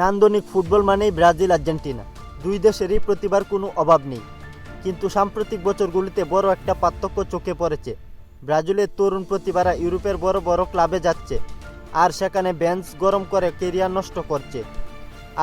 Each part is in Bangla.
নান্দনিক ফুটবল মানেই ব্রাজিল, আর্জেন্টিনা। দুই দেশেরই প্রতিভার কোনো অভাব নেই। কিন্তু সাম্প্রতিক বছরগুলিতে বড় একটা পার্থক্য চোখে পড়েছে। ব্রাজিলের তরুণ প্রতিভারা ইউরোপের বড় বড় ক্লাবে যাচ্ছে আর সেখানে বেঞ্চ গরম করে কেরিয়ার নষ্ট করছে।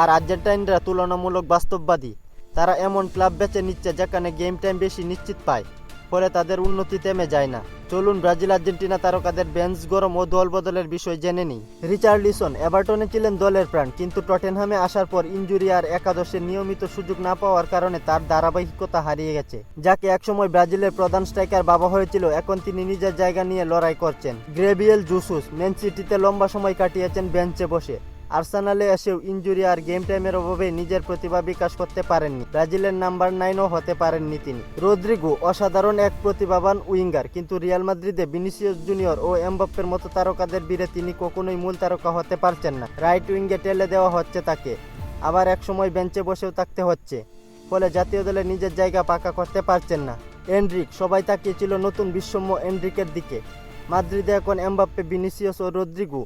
আর আর্জেন্টাইনরা তুলনামূলক বাস্তববাদী। তারা এমন ক্লাব বেছে নিচ্ছে যেখানে গেম টাইম বেশি নিশ্চিত পায়। ফলে তাদের উন্নতি থেমে যায় না। চলুন ব্রাজিল আর্জেন্টিনা তারকাদের বেঞ্চ গরম ও দল বদলের বিষয় জেনে নিই। রিচার্ড লিসন, এভারটনে ছিলেন দলের প্রাণ, কিন্তু টটেনহামে আসার পর ইঞ্জুরি আর একাদশের নিয়মিত সুযোগ না পাওয়ার কারণে তার ধারাবাহিকতা হারিয়ে গেছে। যাকে একসময় ব্রাজিলের প্রধান স্ট্রাইকার বাবা হয়েছিল, এখন তিনি নিজের জায়গা নিয়ে লড়াই করছেন। গ্রেভিয়েল জুসুস, ম্যান সিটিতে লম্বা সময় কাটিয়েছেন বেঞ্চে বসে। আর্সেনালে এসেও ইঞ্জুরি আর গেম টাইমের অভাবে নিজের প্রতিভা বিকাশ করতে পারেননি। ব্রাজিলের নাম্বার নাইনও হতে পারেননি তিনি। রদ্রিগো অসাধারণ এক প্রতিভাবান উইঙ্গার, কিন্তু রিয়াল মাদ্রিদে ভিনিসিয়াস জুনিয়র ও এমবাপ্পের মতো তারকাদের বীরে তিনি কখনোই মূল তারকা হতে পারছেন না। রাইট উইঙ্গে টেলে দেওয়া হচ্ছে তাকে। আবার এক সময় বেঞ্চে বসেও থাকতে হচ্ছে। ফলে জাতীয় দলে নিজের জায়গা পাকা করতে পারছেন না। এন্ড্রিক সবাই তাকিয়েছিল নতুন বিশ্বম্য এন্ড্রিকের দিকে। মাদ্রিদে এখন এমবাপ্পে, ভিনিসিয়াস ও রদ্রিগো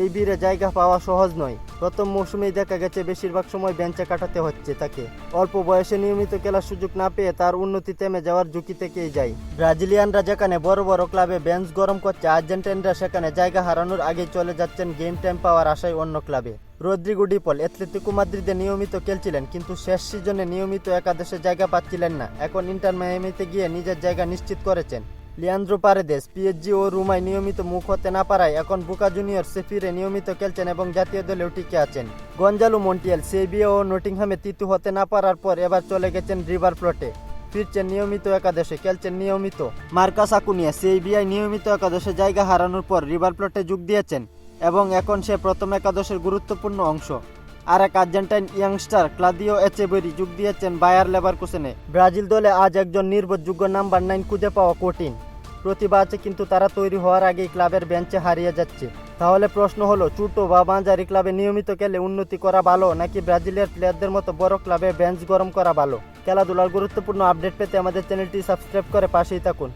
এই বীরে জায়গা পাওয়া সহজ নয়। প্রথম মৌসুমেই দেখা গেছে বেশিরভাগ সময় বেঞ্চে কাটাতে হচ্ছে তাকে। অল্প বয়সে নিয়মিত খেলার সুযোগ না পেয়ে তার উন্নতি থেমে যাওয়ার ঝুঁকি থেকেই যায়। ব্রাজিলিয়ানরা যেখানে বড় বড় ক্লাবে বেঞ্চ গরম করছে, আর্জেন্টাইনরা সেখানে জায়গা হারানোর আগেই চলে যাচ্ছেন গেম টাইম পাওয়ার আশায় অন্য ক্লাবে। রদ্রিগো ডিপল অ্যাথলেটিকো মাদ্রিদে নিয়মিত খেলছিলেন, কিন্তু শেষ সিজনে নিয়মিত একাদশে জায়গা পাচ্ছিলেন না। এখন ইন্টার মায়ামিতে গিয়ে নিজের জায়গা নিশ্চিত করেছেন। লিয়ান্দ্রো পারেদেস পিএসজি ও রুমায় নিয়মিত মুখ হতে না পারায় এখন বুকা জুনিয়র সেফিরে নিয়মিত খেলছেন এবং জাতীয় দলেও টিকে আছেন। গঞ্জালু মন্টিয়াল, সেবিয়া ও নটিংহামে তিতু হতে না পারার পর এবার চলে গেছেন রিভার প্লটে। ফিরছেন নিয়মিত একাদশে, খেলছেন নিয়মিত। মার্কাস আকুনিয়া সেবিআই নিয়মিত একাদশে জায়গা হারানোর পর রিভার প্লটে যোগ দিয়েছেন এবং এখন সে প্রথম একাদশের গুরুত্বপূর্ণ অংশ। আর এক আর্জেন্টাইন ইয়াংস্টার ক্লাদিও এচেবেরি যোগ দিয়েছেন বায়ার লেবার কোসেনে ব্রাজিল দলে আজ একজন নির্ভরযোগ্য নাম্বার নাইন খুঁজে পাওয়া কঠিন। প্রতিভা আছে কিন্তু তারা তৈরি হওয়ার আগেই ক্লাবের বেঞ্চে হারিয়ে যাচ্ছে। তাহলে প্রশ্ন হলো চুটো বা বাঁজারি ক্লাবে নিয়মিত খেলে উন্নতি করা ভালো নাকি ব্রাজিলের প্লেয়ারদের মতো বড় ক্লাবে বেঞ্চ গরম করা ভালো? খেলাধুলার গুরুত্বপূর্ণ আপডেট পেতে আমাদের চ্যানেলটি সাবস্ক্রাইব করে পাশেই থাকুন।